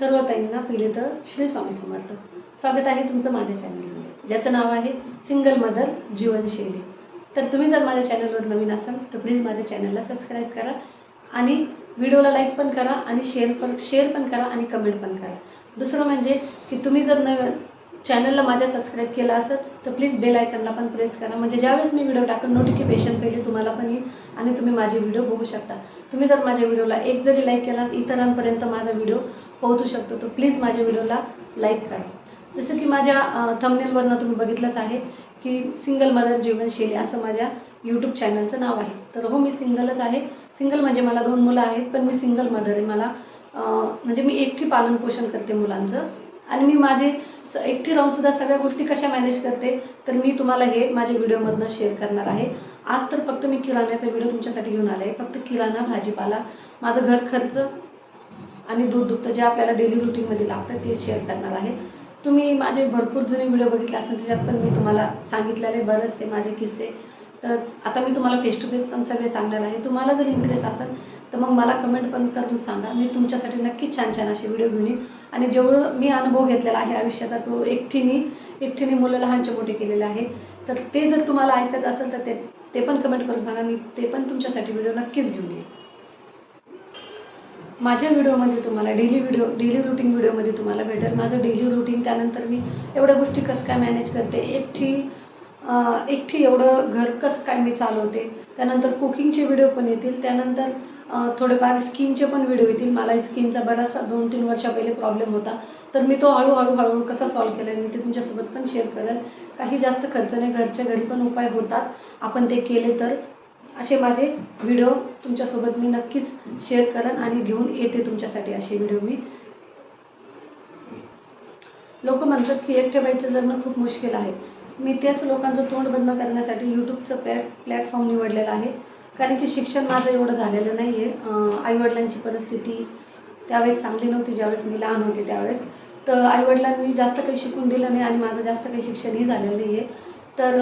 सर्व ताईंना पहिले तर श्री स्वामी समर्थ. स्वागत आहे तुमचं माझ्या चॅनलमध्ये ज्याचं नाव आहे सिंगल मदर जीवनशैली तर तुम्ही जर माझ्या चॅनलवर नवीन असाल तर प्लीज माझ्या चॅनलला सबस्क्राईब करा आणि व्हिडिओला लाईक पण करा आणि शेअर पण शेअर पण करा आणि कमेंट पण करा. दुसरं म्हणजे की तुम्ही जर नव चॅनलला माझ्या सबस्क्राईब केलं असेल तर प्लीज बेल आयकनला पण प्रेस करा. म्हणजे ज्यावेळेस मी व्हिडिओ टाकून नोटिफिकेशन पहिले तुम्हाला पण येईल आणि तुम्ही माझे व्हिडिओ बघू शकता. तुम्ही जर माझ्या व्हिडिओला एक जरी लाईक केला तर इतरांपर्यंत माझा व्हिडिओ पोहोचू शकतो. तर प्लीज माझ्या व्हिडिओला लाईक करा. जसं की माझ्या थमनेलवरनं तुम्ही बघितलंच आहे की सिंगल मदर जीवनशैली असं माझ्या यूट्यूब चॅनलचं नाव आहे. तर हो मी सिंगलच आहे. सिंगल म्हणजे मला दोन मुलं आहेत पण मी सिंगल मदर आहे. मला म्हणजे मी एकटी पालनपोषण करते मुलांचं. आणि मी माझे स एकटी राहूनसुद्धा सगळ्या गोष्टी कशा मॅनेज करते तर मी तुम्हाला हे माझ्या व्हिडिओमधनं शेअर करणार आहे. आज तर फक्त मी किराण्याचा व्हिडिओ तुमच्यासाठी घेऊन आले आहे. फक्त किराणा भाजीपाला माझं घर खर्च आणि दूध दुभतं जे आपल्याला डेली रुटीनमध्ये लागतं ते शेअर करणार आहे. तुम्ही माझे भरपूर जुने व्हिडिओ बघितले असेल त्याच्यात पण मी तुम्हाला सांगितलेले बरेचसे माझे किस्से. तर आता मी तुम्हाला फेस टू फेस पण सगळे सांगणार आहे. तुम्हाला जर इंटरेस्ट असेल तर मग मला कमेंट पण करून सांगा. मी तुमच्यासाठी नक्की छान छान असे व्हिडिओ घेऊन येईन. आणि जेवढं मी अनुभव घेतलेला आहे आयुष्याचा तो एकटीने एकटीने मुलं लहानचे मोठे केलेले आहे. तर ते जर तुम्हाला ऐकायचं असेल तर ते ते पण कमेंट करून सांगा. मी ते पण तुमच्यासाठी व्हिडिओ नक्कीच घेऊन येईन. माझ्या व्हिडिओमध्ये तुम्हाला डेली व्हिडिओ डेली रुटीन व्हिडिओमध्ये तुम्हाला भेटेल. माझं डेली रुटीन त्यानंतर मी एवढ्या गोष्टी कसं काय मॅनेज करते एकटी एकठी एकटी एवढं घर कसं काय मी चालवते त्यानंतर कुकिंगचे व्हिडिओ पण येतील त्यानंतर थोडेफार स्किनचे पण व्हिडिओ येतील. मला स्किनचा बराचसा दोन तीन वर्षा पहिले प्रॉब्लेम होता. तर मी तो हळूहळू हळूहळू कसा सॉल्व्ह केला मी ते तुमच्यासोबत पण शेअर करेल. काही जास्त खर्च नाही. घरच्या घरी पण उपाय होतात. आपण ते केले तर असे माझे व्हिडिओ तुमच्यासोबत मी नक्कीच शेअर करेन आणि घेऊन येते तुमच्यासाठी असे व्हिडिओ मी. लोक म्हणतात की एकट्या बाईचं जगणं खूप मुश्किल आहे. मी त्याच लोकांचं तोंड बंद करण्यासाठी यूट्यूबचं प्लॅट प्लॅटफॉर्म निवडलेलं आहे. कारण की शिक्षण माझं एवढं झालेलं नाही आहे आईवडिलांची परिस्थिती त्यावेळेस चांगली नव्हती ज्यावेळेस मी लहान होते त्यावेळेस. तर आईवडिलांनी जास्त काही शिकून दिलं नाही आणि माझं जास्त काही शिक्षणही झालेलं नाही आहे तर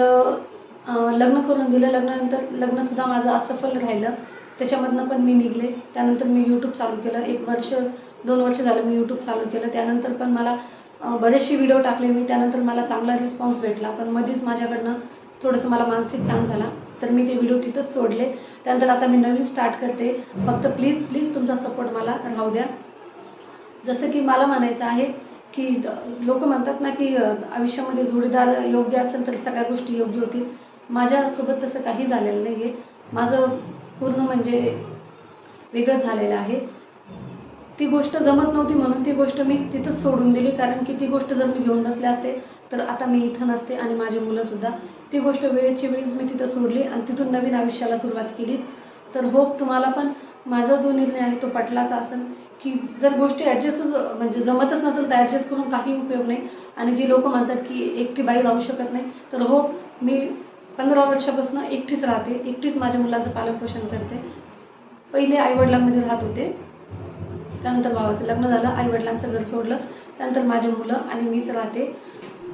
लग्न करून दिलं. लग्नानंतर लग्नसुद्धा माझं असफल राहिलं. त्याच्यामधनं पण मी निघले. त्यानंतर मी यूट्यूब चालू केलं. एक वर्ष दोन वर्ष झालं मी यूट्यूब चालू केलं. त्यानंतर पण मला बरेचसे व्हिडिओ टाकले मी. त्यानंतर मला चांगला रिस्पॉन्स भेटला. पण मध्येच माझ्याकडनं थोडंसं मला मानसिक ताण झाला. तर मी ते व्हिडिओ तिथंच सोडले. त्यानंतर आता मी नवीन स्टार्ट करते. फक्त प्लीज प्लीज तुमचा सपोर्ट मला राहू द्या. जसं की मला म्हणायचं आहे की लोक म्हणतात ना की आयुष्यामध्ये जोडीदार योग्य असेल तर सगळ्या गोष्टी योग्य होतील. माझ्यासोबत तसं काही झालेलं नाही आहे माझं पूर्ण म्हणजे वेगळं झालेलं आहे. ती गोष्ट जमत नव्हती म्हणून ती गोष्ट मी तिथंच सोडून दिली. कारण की ती गोष्ट जर मी घेऊन बसले असते तर आता मी इथं नसते आणि माझी मुलंसुद्धा ती गोष्ट वेळेची वेळीच मी तिथं सोडली आणि तिथून नवीन आयुष्याला सुरुवात केली. तर होप तुम्हाला पण माझा जो निर्णय आहे तो पटलाच असेल की जर गोष्टी ॲडजस्टच म्हणजे जमतच नसेल तर ॲडजस्ट करून काही उपयोग नाही. आणि जी लोक म्हणतात की एकटी बाई जाऊ शकत नाही तर हो मी पंधरा वर्षापासून एकटीच राहते एकटीच माझ्या मुलांचं पालनपोषण करते. पहिले आईवडिलांमध्ये राहत होते. त्यानंतर भावाचं लग्न झालं आईवडिलांचं घर सोडलं. त्यानंतर माझी मुलं आणि मीच राहते.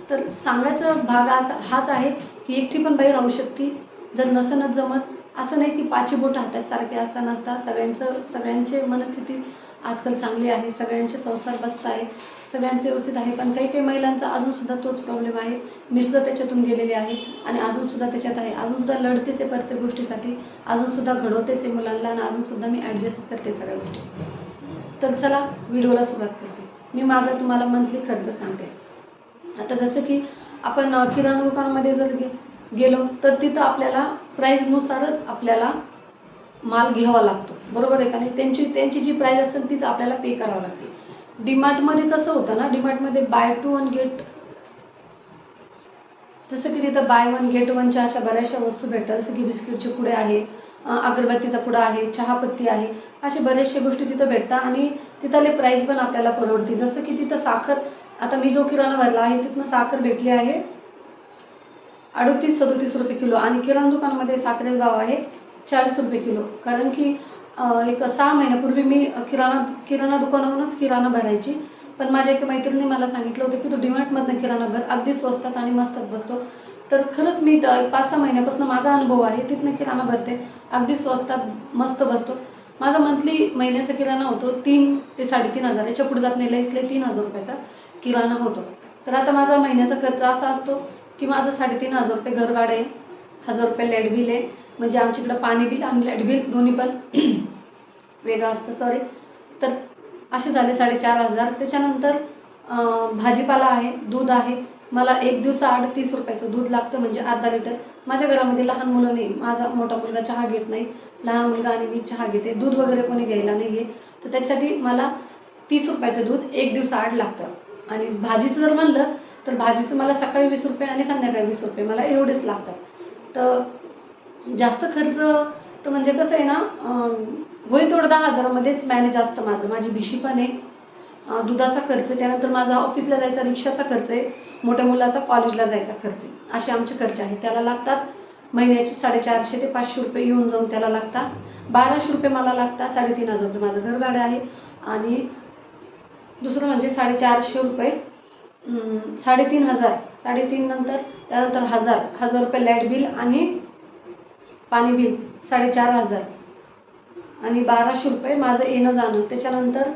तर सांगायचा भाग आज हाच आहे की एकटी पण बाई राहू शकते. जर नसनच जमत असं नाही की पाची बोट हातात सारखे असता. नसता सगळ्यांचं सगळ्यांचे मनस्थिती आजकाल चांगली आहे सगळ्यांचे संसार बसत आहे. सगळ्यांचे व्यवस्थित आहे. पण काही काही महिलांचा अजूनसुद्धा तोच प्रॉब्लेम आहे. मी सुद्धा त्याच्यातून गेलेले आहे. आणि अजूनसुद्धा त्याच्यात आहे. अजूनसुद्धा लढतेच आहे प्रत्येक गोष्टीसाठी अजूनसुद्धा घडवतेच आहे मुलांना आणि अजूनसुद्धा मी ॲडजस्ट करते सगळ्या गोष्टी. तर चला व्हिडिओला सुरुवात करते. मी माझा तुम्हाला मंथली खर्च सांगते. आता जसं की आपण किराणा दुकानामध्ये जर गे गेलो तर तिथं आपल्याला प्राईजनुसारच आपल्याला माल घ्यावा लागतो. बरोबर आहे का नाही? त्यांची त्यांची जी प्राईज असेल तीच आपल्याला पे करावं लागते. डीमार्टमध्ये कसं होतं ना डीमार्टमध्ये बाय टू वन गेट जसं की तिथं बाय वन गेट वनच्या अशा बऱ्याचशा वस्तू भेटतात जसं की बिस्किटचे पुडे आहे अगरबत्तीचा पुडा आहे चहापत्ती आहे अशा बऱ्याचशा गोष्टी तिथं भेटतात आणि तिथले प्राईस पण आपल्याला परवडते जसं की तिथं साखर आता मी जो किराणा भरला आहे तिथनं साखर भेटली आहे अडतीस सदोतीस रुपये किलो आणि किराणा दुकानामध्ये साखरेचा भाव आहे चाळीस रुपये किलो. कारण की एक सहा महिन्यापूर्वी मी किराणा किराणा दुकानावरूनच किराणा भरायची. पण माझ्या एका मैत्रिणी मला सांगितलं होतं की तू डिमार्टमधनं किराणा भर. अगदी स्वस्तात आणि मस्तात बसतो. तर खरंच मी पाच सहा महिन्यापासून माझा अनुभव आहे तिथनं किराणा भरते. अगदी स्वस्तात मस्त बसतो. माझा मंथली महिन्याचा किराणा होतो तीन ते साडेतीन हजार. याच्यापुढे जात नाही लईसले तीन हजार रुपयाचा किराणा होतो. तर आता माझा महिन्याचा खर्च असा असतो की माझं साडेतीन हजार रुपये घरभाडं हजार रुपये लाइट बिल आहे. म्हणजे आमच्याकडं पाणी बिल आणि लाइट बिल दोन्ही पण वेगळं असतं सॉरी तर असे झाले साडेचार हजार. त्याच्यानंतर भाजीपाला आहे दूध आहे. मला एक दिवसाआड तीस रुपयाचं दूध लागतं म्हणजे अर्धा लिटर. माझ्या घरामध्ये लहान मुलं नाही. माझा मोठा मुलगा चहा घेत नाही. लहान मुलगा आणि मी चहा घेते. दूध वगैरे कोणी घ्यायला नाही आहे तर त्याच्यासाठी मला तीस रुपयाचं दूध एक दिवसाआड लागतं. आणि भाजीचं जर म्हणलं तर भाजीचं मला सकाळी वीस रुपये आणि संध्याकाळी वीस रुपये. मला एवढेच लागतात. तर जास्त खर्च तर म्हणजे कसं आहे ना होईल तेवढं दहा हजारामध्येच मॅनेज असतं माझं. माझी भिशी पण आहे. दुधाचा खर्च त्यानंतर माझा ऑफिसला जायचा रिक्षाचा खर्च आहे. मोठ्या मुलाचा कॉलेजला जायचा खर्च आहे. असे आमचे खर्च आहेत. त्याला लागतात महिन्याचे साडेचारशे ते पाचशे रुपये येऊन जाऊन त्याला लागतात. बाराशे रुपये मला लागतात. साडेतीन हजार रुपये माझं घर भाडं आहे. आणि दुसरं म्हणजे साडेचारशे रुपये साडेतीन हजार. साडेतीन नंतर त्यानंतर हजार. हजार रुपये लाइट बिल आणि पाणी बिल साडेचार हजार. आणि बाराशे रुपये माझं येणं जाणं. त्याच्यानंतर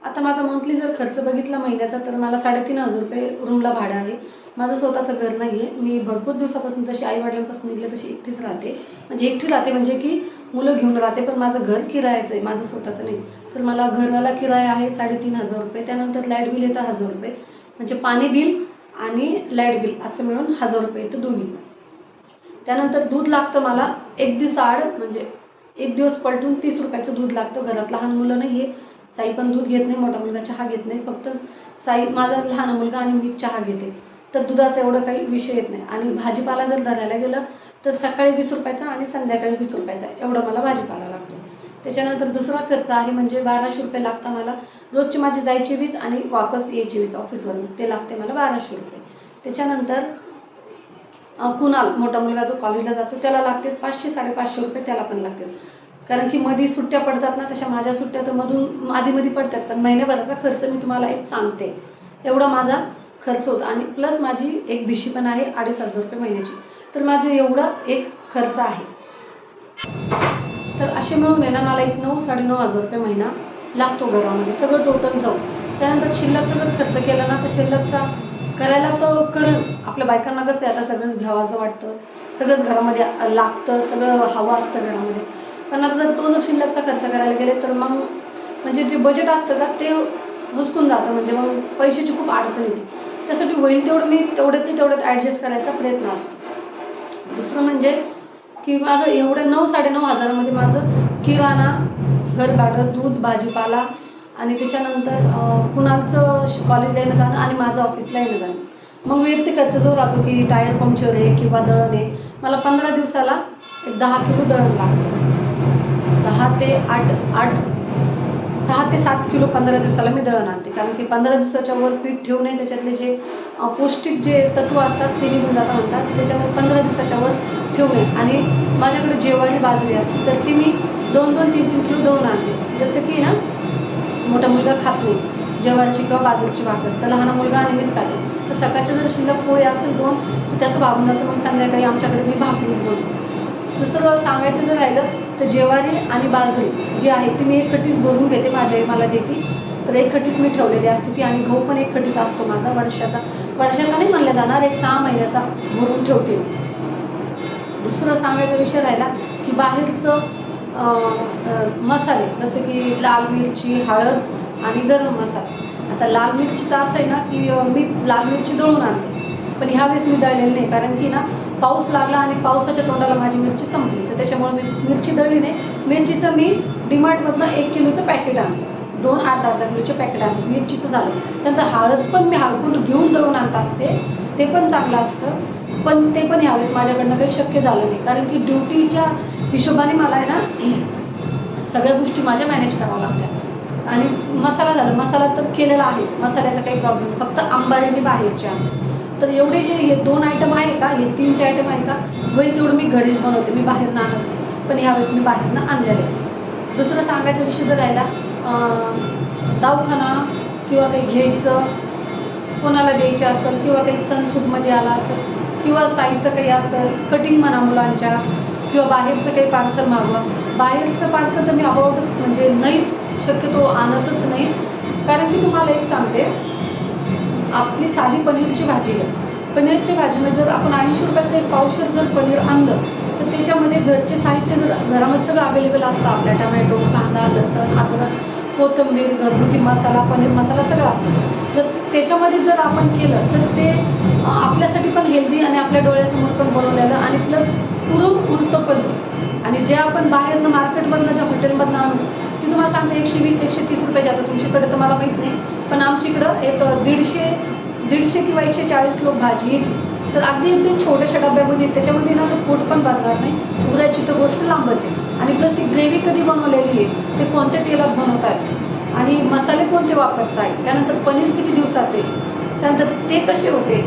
आता माझा मंथली जर खर्च बघितला महिन्याचा तर मला साडेतीन हजार रुपये रूमला भाडं आहे. माझं स्वतःचं घर नाही आहे मी भरपूर दिवसापासून जशी आई वडिलांपासून निघले तशी एकटीच राहते. म्हणजे एकटी राहते म्हणजे की मुलं घेऊन राहते पण माझं घर किरायाचं आहे. माझं स्वतःचं नाही. तर मला घराला किराया आहे साडेतीन हजार रुपये. त्यानंतर लाइट बिल येतं हजार रुपये. म्हणजे पाणी बिल आणि लाइट बिल असं मिळून हजार रुपये येतं दोन्ही त्यानंतर दूध लागतं मला एक दिवस आड म्हणजे एक दिवस पलटून तीस रुपयाचं दूध लागतं घरात लहान मुलं नाही आहे साई पण दूध घेत नाही मोठा मुलगा चहा घेत नाही. फक्त साई माझा लहान मुलगा आणि मी चहा घेते. तर दुधाचा एवढं काही विषय येत नाही. आणि भाजीपाला जर धरायला गेलं तर सकाळी वीस रुपयाचा आणि संध्याकाळी वीस रुपयाचा. एवढा मला भाजीपाला लागतो. त्याच्यानंतर दुसरा खर्च आहे म्हणजे बाराशे रुपये लागता मला. रोजची माझी जायची वीस आणि वापस यायची वीस ऑफिसवरून. ते लागते मला बाराशे रुपये. त्याच्यानंतर कुणाल मोठा मुलगा जो कॉलेजला जातो त्याला लागते पाचशे साडेपाचशे रुपये त्याला पण लागतील. कारण की मध्ये सुट्ट्या पडतात ना तशा माझ्या सुट्ट्या तर मधून आधीमध्ये पडतात. पण महिन्याभराचा खर्च मी तुम्हाला एक सांगते. एवढा माझा खर्च होतो. आणि प्लस माझी एक भिशी पण आहे अडीच हजार रुपये महिन्याची. तर माझं एवढं एक खर्च आहे. तर असे मिळून आहे ना मला एक नऊ साडेनऊ हजार रुपये महिना लागतो घरामध्ये. सगळं टोटल जाऊन. त्यानंतर शिल्लकचा जर खर्च केला ना तर शिल्लकचा करायला तर कर. आपल्या बायकांना कसं आहे आता सगळंच घ्यावं वाटतं. सगळंच घरामध्ये लागतं सगळं हवं असतं घरामध्ये. पण आता जर तो जर शिल्लकचा खर्च करायला गेले तर मग म्हणजे जे बजेट असतं का ते हुसकून जातं. म्हणजे मग पैशाची खूप अडचण येते. त्यासाठी होईल तेवढं मी तेवढ्यात ते तेवढ्यात ॲडजस्ट करायचा प्रयत्न असतो. दुसरं म्हणजे की माझं एवढं नऊ साडेनऊ हजारामध्ये माझं किराणा घरभाडं दूध भाजीपाला आणि त्याच्यानंतर कुणाचं कुणालचं श- कॉलेजला येणं जाणं आणि माझं ऑफिसला येणं जाणं. मग वैयक्तिक जो राहतो की टायर पंक्चर आहे किंवा दळण आहे मला पंधरा दिवसाला एक दहा किलो दळण लागतं. दहा ते आठ आठ सहा ते सात किलो पंधरा दिवसाला मी दळण आणते. कारण की पंधरा दिवसाच्या वर पीठ ठेवू नये त्याच्यातले जे पौष्टिक जे तत्व असतात ते निघून जाता म्हणतात. त्याच्यामुळे पंधरा दिवसाच्या वर ठेवू नये. आणि माझ्याकडे जेवारी बाजरी असते तर ती मी दोन दोन तीन तीन किलो दळून आणते. जसं की ना मोठा मुलगा खात नाही ज्वारीची किंवा बाजरीची भाकर तर लहान मुलगा आणि मीच खाते. तर सकाळच्या जर शिल्लक पोळी असेल दोन तर त्याचं भागून जातं मग संध्याकाळी आमच्याकडे मी भाकरीच बनवते. दुसरं सांगायचं जर राहिलं तर जेवारी आणि बाजरी जी आहे ती मी एक खटीस भरून घेते माझ्या आई मला देते. तर एक खटीस मी ठेवलेली असते ती आणि गहू पण एक खटीस असतो माझा वर्षाचा. वर्षाचा नाही म्हणलं जाणार एक सहा महिन्याचा भरून ठेवते दुसरं सांगायचा विषय राहिला की बाहेरचं मसाले जसे की लाल मिरची हळद आणि गरम मसाला. आता लाल मिरचीचं असं आहे ना की मी लाल मिरची दळून आणते. पण ह्यावेळेस मी दळलेली नाही कारण की ना पाऊस लागला आणि पावसाच्या तोंडाला माझी मिरची संपली. तर त्याच्यामुळे मी मिरची दळली नाही. मिरचीचं मी डिमार्टमधनं एक किलोचं पॅकेट आणलं दोन अर्धा अर्धा किलोचे पॅकेट आणले मिरचीचं झालं. त्यानंतर हळद पण मी हळकूट घेऊन दळून आणत असते. ते पण चांगलं असतं. पण ते पण यावेळेस माझ्याकडनं काही शक्य झालं नाही. कारण की ड्युटीच्या हिशोबाने मला आहे ना सगळ्या गोष्टी माझ्या मॅनेज कराव्या लागत्या आणि मसाला झाला मसाला तर केलेला आहेच. मसाल्याचा काही प्रॉब्लेम फक्त आंबाडे मी बाहेरचे तर एवढे जे हे दोन आयटम आहे का हे तीन आयटम आहे का होईल तेवढं मी घरीच बनवते. मी बाहेरनं आणत. पण यावेळेस मी बाहेरनं आणलेलं आहे. दुसरं सांगायचा विषय जर राहिला दवाखाना किंवा काही घ्यायचं कोणाला द्यायचं असेल किंवा काही सणसूदमध्ये आला असेल किंवा साईजचं काही असेल कटिंग म्हणा मुलांच्या किंवा बाहेरचं काही पार्सल मागवा. बाहेरचं पार्सल तर मी अबाउटच म्हणजे नाहीच शक्यतो आणतच नाही. कारण की तुम्हाला एक सांगते आपली साधी पनीरची भाजी आहे. पनीरची भाजीमध्ये जर आपण ऐंशी रुपयाचं एक पावशेर जर पनीर आणलं तर त्याच्यामध्ये घरचे साहित्य जर घरामध्ये सगळं अवेलेबल असतं आपल्या टमॅटो कांदा लसण अद्रक कोथिंबीर घरगुती मसाला पनीर मसाला सगळं असतं. जर त्याच्यामध्ये जर आपण केलं तर ते आपल्यासाठी पण हेल्दी आणि आपल्या डोळ्यासमोर पण बनवलेलं आणि प्लस पुरून उरतं पण आणि जे आपण बाहेरनं मार्केटमधनं ज्या हॉटेलमधनं आणू ते तुम्हाला सांगते एकशे वीस एकशे तीस रुपये जातं तुमच्याकडे तर मला माहीत नाही पण आमच्या इकडं एक दीडशे दीडशे किंवा एकशे चाळीस लोक भाजी येते. तर अगदी अगदी छोट्याशा डब्यामध्ये त्याच्यामध्ये ना तो पोट पण भरणार नाही. उघडायची तर गोष्ट लांबच आहे. आणि प्लस ती ग्रेव्ही कधी बनवलेली आहे ते कोणत्या तेलात बनवतात? आणि मसाले कोणते वापरताय? त्यानंतर पनीर किती दिवसाचे? त्यानंतर ते कसे होते?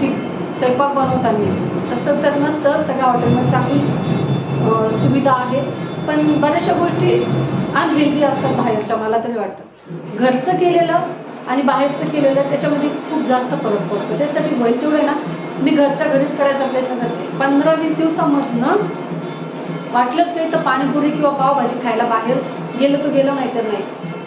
ती स्वयंपाक बनवताना. तसं तर नसतं सगळ्या हॉटेलमध्ये चांगली सुविधा आहे. पण बऱ्याचशा गोष्टी अनहेल्दी असतात बाहेरच्या मला तरी वाटतं. घरचं केलेलं आणि बाहेरचं केलेलं त्याच्यामध्ये खूप जास्त फरक पडतो. त्यासाठी होईल ना मी घरच्या घरीच करायचा प्रयत्न करते. पंधरा वीस दिवसामधनं वाटलंच काही तर पाणीपुरी किंवा पावभाजी खायला बाहेर गेलं तर गेलं नाही तर नाही.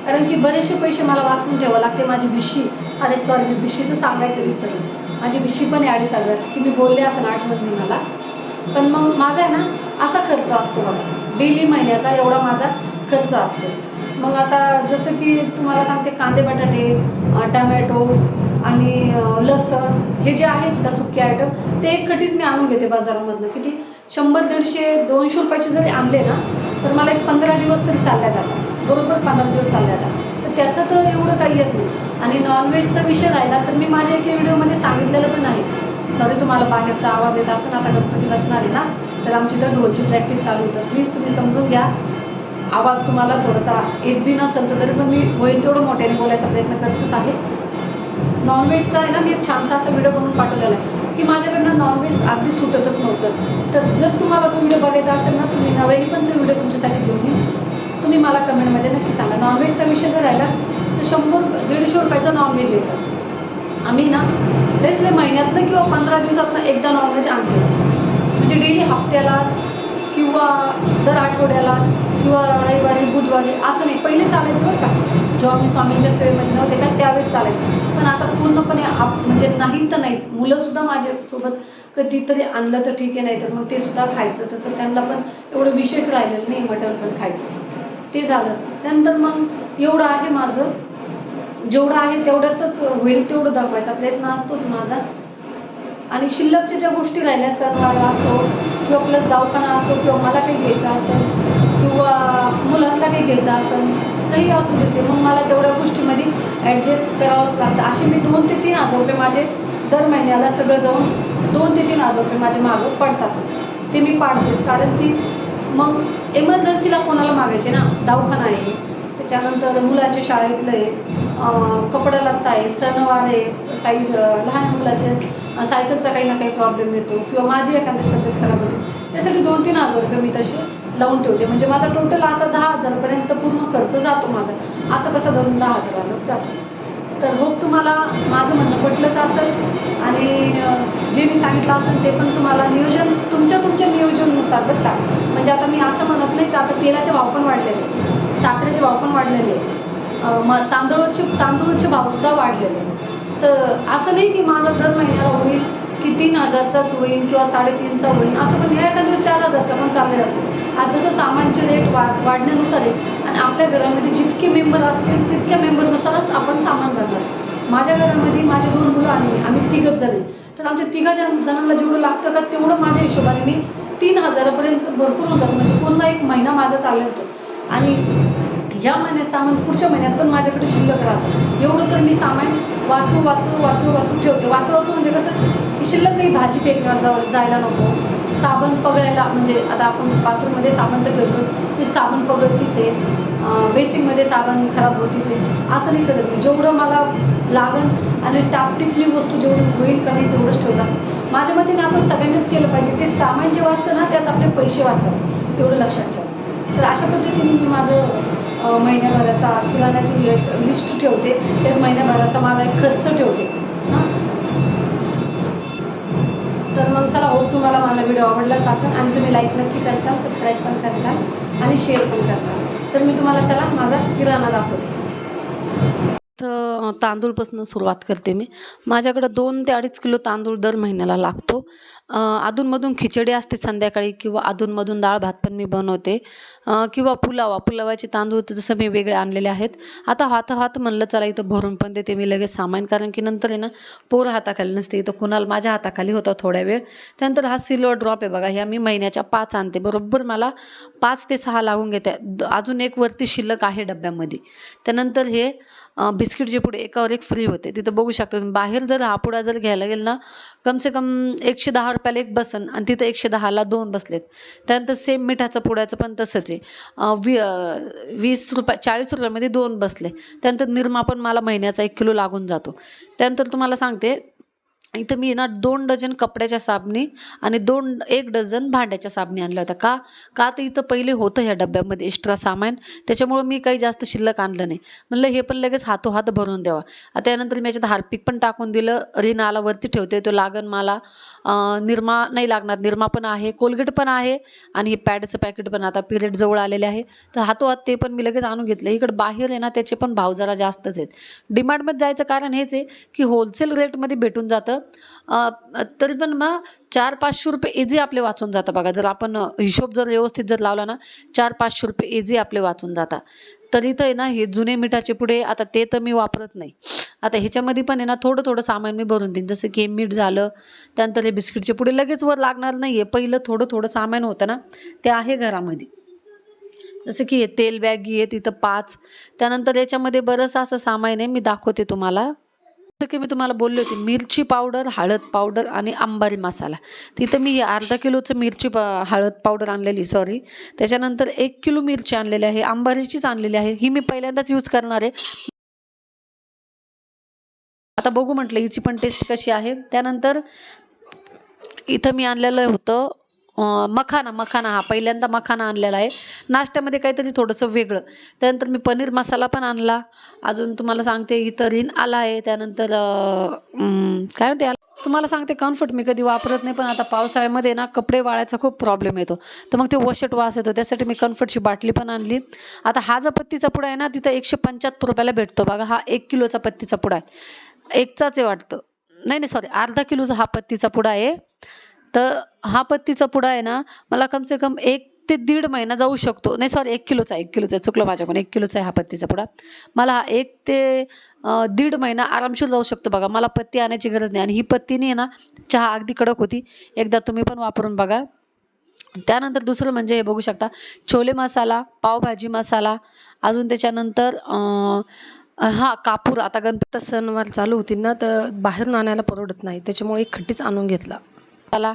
कारण की बरेचसे पैसे मला वाचून ठेवावं लागते माझी भिशी अरे सॉरी मी भिशीचं सांगायचं विसरलं. माझी भिशी पण आहे अडीच हजारची. की मी बोलले असं आठवत नाही मला. पण मग माझा आहे ना असा खर्च असतो बघा. डेली महिन्याचा एवढा माझा खर्च असतो. मग आता जसं की तुम्हाला सांगते कांदे बटाटे टमॅटो आणि लसण हे जे आहेत का सुके आयटम ते एक कटीच मी आणून घेते बाजारामधनं. किती? शंभर दीडशे दोनशे रुपयाचे जरी आणले ना तर मला एक पंधरा दिवस तरी चालल्या जातात. बरोबर पंधरा दिवस चालल्या जातात. तर त्याचं तर एवढं काही येत नाही. आणि नॉनव्हेजचा विषय राहिला तर मी माझ्या एका व्हिडिओमध्ये सांगितलेलं पण आहे सॉरी तुम्हाला बाहेरचा आवाज येत असं ना आता गणपती बसणार आहे ना तर आमची तर ढोलची प्रॅक्टिस चालू होतं. प्लीज तुम्ही समजून घ्या. आवाज तुम्हाला थोडासा येत बी नसेल तर तरी पण मी होईल तेवढं मोठ्याने बोलायचा प्रयत्न करतच आहे. नॉनव्हेजचा आहे ना मी एक छानसा असा व्हिडिओ बनवून पाठवलेला आहे. की माझ्याकडनं नॉनव्हेज अगदी सुटतच नव्हतं. तर जर तुम्हाला तो व्हिडिओ बघायचा असेल ना तुम्ही नव्याने पण तो व्हिडिओ तुमच्यासाठी घेऊन तुम्ही मला कमेंटमध्ये नक्की सांगा. नॉनव्हेजचा विषय जर राहिला तर शंभर दीडशे रुपयाचं नॉनव्हेज येतं. आम्ही ना लयच लय महिन्यातनं किंवा पंधरा दिवसातनं एकदा नॉनव्हेज आणतो. म्हणजे डेली हप्त्यालाच किंवा दर आठवड्यालाच किंवा रविवारी बुधवारी असं नाही. पहिले चालायचं बरं का. जेव्हा मी स्वामींच्या सेवेमध्ये नव्हते का त्यावेळेस चालायचं. पण आता पूर्णपणे आप म्हणजे नाही तर नाहीच. मुलंसुद्धा माझ्यासोबत कधीतरी आणलं तर ठीक आहे नाही तर मग ते सुद्धा खायचं. तसं त्यांना पण एवढं विशेष राहिलेलं नाही मटण पण खायचं. ते झालं. त्यानंतर मग एवढं आहे माझं. जेवढं आहे तेवढ्यातच होईल तेवढं दाखवायचा. प्रयत्न असतोच माझा. आणि शिल्लकच्या ज्या गोष्टी राहिल्या सणवार असो किंवा प्लस दवाखाना असो किंवा मला काही घ्यायचं असेल किंवा मुलांना काही घ्यायचं असेल काही असू देते. मग मला तेवढ्या गोष्टीमध्ये ॲडजस्ट करावंच लागतं. असे मी दोन ते तीन हजार रुपये माझे दर महिन्याला सगळं जाऊन दोन ते तीन हजार रुपये माझे मागं पडतातच ते मी पाडतेच. कारण की मग एमर्जन्सीला कोणाला मागायचे ना? दवाखाना आहे. त्याच्यानंतर मुलाच्या शाळेतलं आहे. कपडा लत्ता आहे. सणवार आहे. साईज लहान मुलाचे सायकलचा काही ना काही प्रॉब्लेम येतो. किंवा माझी एखादी तब्येत खराब होते. त्यासाठी दोन तीन हजार रुपये मी तसे लावून ठेवते. म्हणजे माझा टोटल असा दहा हजारपर्यंत पूर्ण खर्च जातो माझा. असं कसं धरून दहा हजाराला जातो तर होप तुम्हाला माझं म्हणणं पटलंच असेल. आणि जे मी सांगितलं असेल ते पण तुम्हाला नियोजन तुमच्या तुमच्या नियोजननुसार बरं का? म्हणजे आता मी असं म्हणत नाही का आता तेलाचे भाव पण वाढलेले साखरेचे भाव पण वाढलेले अं, मग तांदूळाचे तांदूळाचे भावसुद्धा वाढलेले तर असं नाही की माझा दर महिन्याला होईल की तीन हजारचाच होईल किंवा साडेतीनचा होईल. असं पण या एखाद्या चार हजारचा पण चालले जातो आज जसं सामानचे रेट वा वाढण्यानुसार आहे आणि आपल्या घरामध्ये जितके मेंबर असतील तितक्या मेंबरनुसारच आपण सामान घालणार. माझ्या घरामध्ये माझे दोन मुलं आणि आम्ही तिघच झाले तर आमच्या तिघा जणांना जेवढं लागतं का तेवढं माझ्या हिशोबाने मी तीन हजारापर्यंत भरपूर होतात. म्हणजे पूर्ण एक महिना माझा चालला होतो. आणि ह्या महिन्यात सामान पुढच्या महिन्यात पण माझ्याकडे शिल्लक राहतं. एवढं तर मी सामान वाचू वाचू वाचू वाचू ठेवते. वाचू वाचू म्हणजे कसं की शिल्लक नाही भाजी फेकणार जाऊ जायला नको. साबण पगळायला म्हणजे आता आपण बाथरूममध्ये साबण तर ठेवतो ते साबण पगळतीच आहे. बेसिनमध्ये साबण खराब होतीच आहे. असं नाही करत मी. जेवढं मला लागन आणि टापटिपली वस्तू जेवढी होईल कमी तेवढंच ठेवतात. माझ्या मते आपण सगळ्यांनीच केलं पाहिजे. ते सामान जे वाचतं ना त्यात आपले पैसे वाचतात. एवढं लक्षात ठेवा. तर अशा पद्धतीने मी माझं महिन्याभराचा किराण्याची एक लिस्ट ठेवते. एक महिन्याभराचा माझा एक खर्च ठेवते. हां? तर मग चला होप तुम्हाला माझा व्हिडिओ आवडलाच असेल आणि तुम्ही लाईक नक्की करसाल सबस्क्राईब पण करसाल आणि शेअर पण करसाल तर मी तुम्हाला चला माझा किराणा दाखवते. तर तांदूळपासून सुरुवात करते मी. माझ्याकडं दोन ते अडीच किलो तांदूळ दर महिन्याला लागतो. अधूनमधून खिचडी असते संध्याकाळी किंवा अधूनमधून डाळ भात पण मी बनवते. किंवा पुलावा पुलावाचे तांदूळ तर जसं मी वेगळे आणलेले आहेत. आता हात हात म्हणलं चला इथं भरून पण देते मी लगेच सामान कारण की नंतर आहे ना पोर हाताखाली नसते. इथं कुणाला माझ्या हाताखाली होता थोड्या वेळ. त्यानंतर हा सिल्वर ड्रॉप आहे बघा ह्या मी महिन्याच्या पाच आणते. बरोबर मला पाच ते सहा लागून घेते. द- अजून एक वरती शिल्लक आहे डब्यामध्ये. त्यानंतर हे बिस्किट बिस्किटचे पुढे एकावर एक फ्री होते. तिथं बघू शकता बाहेर जर हा पुडा जर घ्यायला गेलं ना कमसे कम एकशे दहा रुपयाला एक बसन आणि तिथं एकशे दहाला दोन बसलेत. त्यानंतर सेम मिठाचं पुड्याचं पण तसंच आहे. वी वीस रुपये चाळीस रुपयामध्ये दोन बसले. त्यानंतर निरमा पण मला महिन्याचा एक किलो लागून जातो. त्यानंतर तुम्हाला सांगते इथं मी ना दोन डझन कपड्याच्या साबणी आणि दोन एक डझन भांड्याच्या साबणी आणल्या होत्या. का? का तर इथं पहिले होतं ह्या डब्यामध्ये एक्स्ट्रा सामान. त्याच्यामुळं मी काही जास्त शिल्लक आणलं नाही. म्हणलं हे पण लगेच हातोहात भरून द्यावा. त्यानंतर मी याच्यात हार्पिक पण टाकून दिलं. रिनाला वरती ठेवते. तो लागन मला निरमा नाही लागणार. निरमा पण आहे कोलगेट पण आहे आणि हे पॅडचं पॅकेट पण आता पिरियड जवळ आलेले आहे. तर हातोहात ते पण मी लगेच आणून घेतलं. इकडं बाहेर आहे ना त्याचे पण भाव जरा जास्तच आहेत. डिमार्टमध्ये जायचं कारण हेच आहे की होलसेल रेटमध्ये भेटून जातं. तरी पण मग चार पाचशे रुपये एजी आपले वाचून जातं बघा. जर आपण हिशोब जर व्यवस्थित जर लावला ना चार पाचशे रुपये एजी आपले वाचून जातात. तरी तर आहे ना हे जुने मिठाचे पुढे आता ते तर मी वापरत नाही. आता ह्याच्यामध्ये पण आहे ना थोडं थोडं सामान मी भरून देईन. जसं की हे मीठ झालं त्यानंतर हे बिस्किटचे पुढे लगेच वर लागणार नाही आहे पहिलं थोडं थोडं सामान होतं ना ते आहे घरामध्ये. जसं की हे तेल बॅगी आहे तिथं पाच. त्यानंतर याच्यामध्ये बरंचसं असं सामान आहे मी दाखवते तुम्हाला. जसं की मी तुम्हाला बोलले होते मिरची पावडर हळद पावडर आणि अंबारी मसाला. तिथं मी अर्धा किलोचं मिरची पा हळद पावडर आणलेली सॉरी त्याच्यानंतर एक किलो मिरची आणलेली आहे अंबारीचीच आणलेली आहे. ही मी पहिल्यांदाच यूज करणार आहे. आता बघू म्हटलं हिची पण टेस्ट कशी आहे. त्यानंतर इथं मी आणलेलं होतं मखाना मखाना हा पहिल्यांदा मखाना आणलेला आहे. नाश्त्यामध्ये काहीतरी थोडंसं वेगळं. त्यानंतर मी पनीर मसाला पण आणला. अजून तुम्हाला सांगते इथं रिन आला आहे. त्यानंतर काय म्हणते तुम्हाला सांगते कम्फर्ट मी कधी वापरत नाही पण आता पावसाळ्यामध्ये ना कपडे वाळायचा खूप प्रॉब्लेम येतो. तर मग ते वशट वास येतो. त्यासाठी मी कम्फर्टची बाटली पण आणली. आता हा जो पत्तीचा पुडा आहे ना तिथं एकशे पंच्याहत्तर रुपयाला भेटतो. बघा हा एक किलोचा पत्तीचा पुडा आहे. एकचाच आहे वाटतं. नाही नाही सॉरी अर्धा किलोचा हा पत्तीचा पुडा आहे. तर हा पत्तीचा पुडा आहे ना मला कमसे कम एक ते दीड महिना जाऊ शकतो. नाही सॉरी एक किलोचा एक किलोचा आहे, चुकलं माझ्याकडून एक किलोचा आहे हा पत्तीचा पुडा. मला हा एक ते दीड महिना आरामशीर जाऊ शकतो बघा. मला पत्ती आणायची गरज नाही. आणि ही पत्तीने ना चहा अगदी कडक होती. एकदा तुम्ही पण वापरून बघा. त्यानंतर दुसरं म्हणजे हे बघू शकता छोले मसाला पावभाजी मसाला अजून त्याच्यानंतर हा कापूर. आता गणपती सणवार चालू होतील ना तर बाहेरून आणायला परवडत नाही. त्याच्यामुळे एक खट्टीच आणून घेतला. त्याला.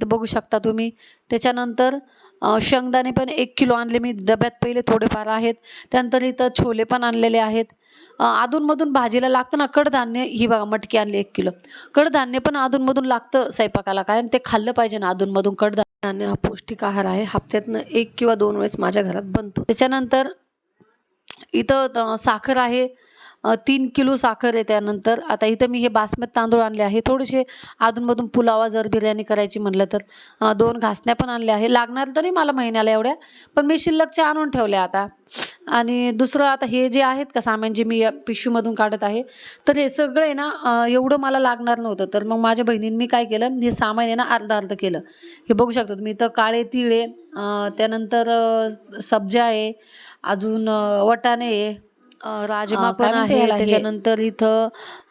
तर बघू शकता तुम्ही. त्याच्यानंतर शेंगदाणे पण एक किलो आणले मी. डब्यात पहिले थोडेफार आहेत. त्यानंतर इथं छोले पण आणलेले आहेत. अधूनमधून भाजीला लागतं ना कडधान्य ही बघा मटकी आणली एक किलो. कडधान्य पण अधूनमधून लागतं स्वयंपाकाला. काय आणि ते खाल्लं पाहिजे ना अधूनमधून कडधान्य हा पौष्टिक आहार आहे. हप्त्यातनं एक किंवा दोन वेळेस माझ्या घरात बनतो. त्याच्यानंतर इथं साखर आहे. तीन किलो साखर आहे त्यानंतर. आता इथं मी हे बासमती तांदूळ आणले आहे. थोडेसे अधूनमधून पुलावा जर बिर्याणी करायची म्हटलं तर. दोन घासण्या पण आणल्या आहे. लागणार तरी मला महिन्याला एवढ्या पण मी शिल्लकच्या आणून ठेवल्या आता. आणि दुसरं आता हे जे आहेत का सामान जे मी या पिशूमधून काढत आहे तर हे सगळं आहे ना एवढं मला लागणार नव्हतं. तर मग माझ्या बहिणीने मी काय केलं हे सामान आहे ना अर्ध अर्ध केलं. हे बघू शकतो तुम्ही इथं काळे तिळे आहे त्यानंतर सब्जा आहे अजून वटाणे आहे. राजमा पण आहे? त्याच्यानंतर इथं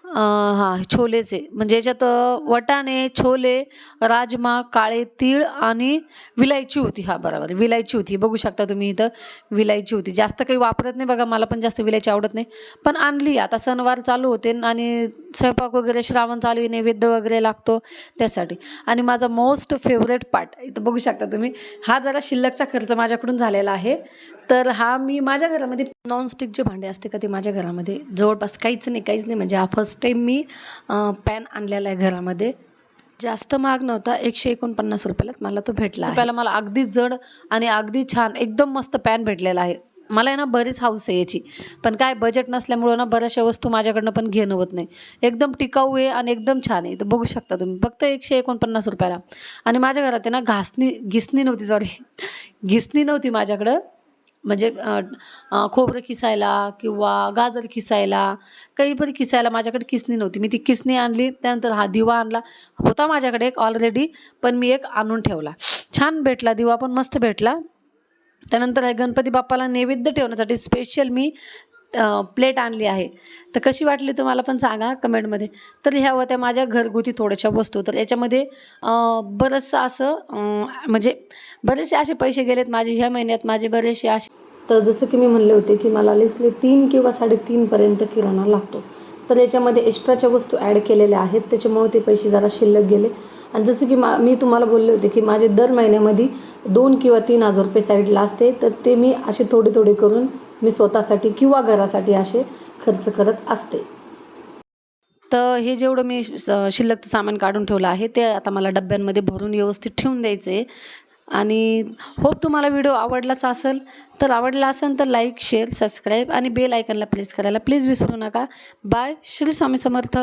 हां छोलेचे. म्हणजे याच्यात वटाणे वाटाणे छोले राजमा काळे तीळ आणि विलायची होती. हा बरोबर. विलायची होती. बघू शकता तुम्ही इथं विलायची होती. जास्त काही वापरत नाही बघा मला पण जास्त विलायची आवडत नाही. पण आणली. आता सणवार चालू होते आणि स्वयंपाक वगैरे श्रावण चालू आहे नैवेद्य वगैरे लागतो त्यासाठी. आणि माझा मोस्ट फेवरेट पार्ट इथं बघू शकता तुम्ही हा जरा शिल्लकचा खर्च माझ्याकडून झालेला आहे. तर हा मी माझ्या घरामध्ये नॉनस्टिक जे भांडे असते का ते माझ्या घरामध्ये जवळपास काहीच नाही काहीच नाही. म्हणजे हा फर्स्ट टाईम मी पॅन आणलेला आहे घरामध्ये. जास्त महाग नव्हता एकशे एकोणपन्नास रुपयालाच मला तो भेटला पहिला मला अगदी जड आणि अगदी छान एकदम मस्त पॅन भेटलेला आहे. मला आहे ना बरीच हाऊस आहे याची. पण काय बजेट नसल्यामुळं ना बऱ्याचशा वस्तू माझ्याकडनं पण घेणं होत नाही. एकदम टिकाऊ आहे आणि एकदम छान आहे. तर बघू शकता तुम्ही. फक्त एकशे एकोणपन्नास रुपयाला. आणि माझ्या घरात आहे ना घासणी घिसणी नव्हती सॉरी घिसणी नव्हती माझ्याकडं. म्हणजे खोबरं किसायला किंवा गाजर किसायला काही पण किसायला माझ्याकडे किसणी नव्हती. मी ती किसणी आणली त्यानंतर हा दिवा आणला. होता माझ्याकडे एक ऑलरेडी पण मी एक आणून ठेवला. छान भेटला दिवा पण मस्त भेटला. त्यानंतर आहे गणपती बाप्पाला नैवेद्य ठेवण्यासाठी स्पेशल मी प्लेट आणली आहे. तर कशी वाटली तुम्हाला पण सांगा कमेंटमध्ये तर ह्या होत्या माझ्या घरगुती थोड्याशा वस्तू. तर याच्यामध्ये बरंचसं असं म्हणजे बरेचसे असे पैसे गेलेत माझे ह्या महिन्यात. माझे बरेचसे असे तर जसं की मी म्हणले होते की मला लिस्टले तीन किंवा साडेतीनपर्यंत किराणा लागतो. तर याच्यामध्ये एक्स्ट्राच्या वस्तू ॲड केलेल्या आहेत. त्याच्यामुळे ते पैसे जरा शिल्लक गेले. आणि जसं की मा मी तुम्हाला बोलले होते की माझे दर महिन्यामध्ये दोन किंवा तीन हजार रुपये साईडला असते. तर ते मी असे थोडे थोडे करून मी स्वतःसाठी किंवा घरासाठी असे खर्च करत असते. तर हे जेवढं मी स- सामान काढून ठेवलं आहे ते आता मला डब्यांमध्ये भरून व्यवस्थित ठेवून द्यायचं. आहे आणि होप तुम्हाला व्हिडिओ आवडलाच असेल तर आवडला असेल तर लाईक शेअर सबस्क्राईब आणि बेल आयकनला प्रेस करायला प्लीज विसरू नका. बाय श्री स्वामी समर्थ.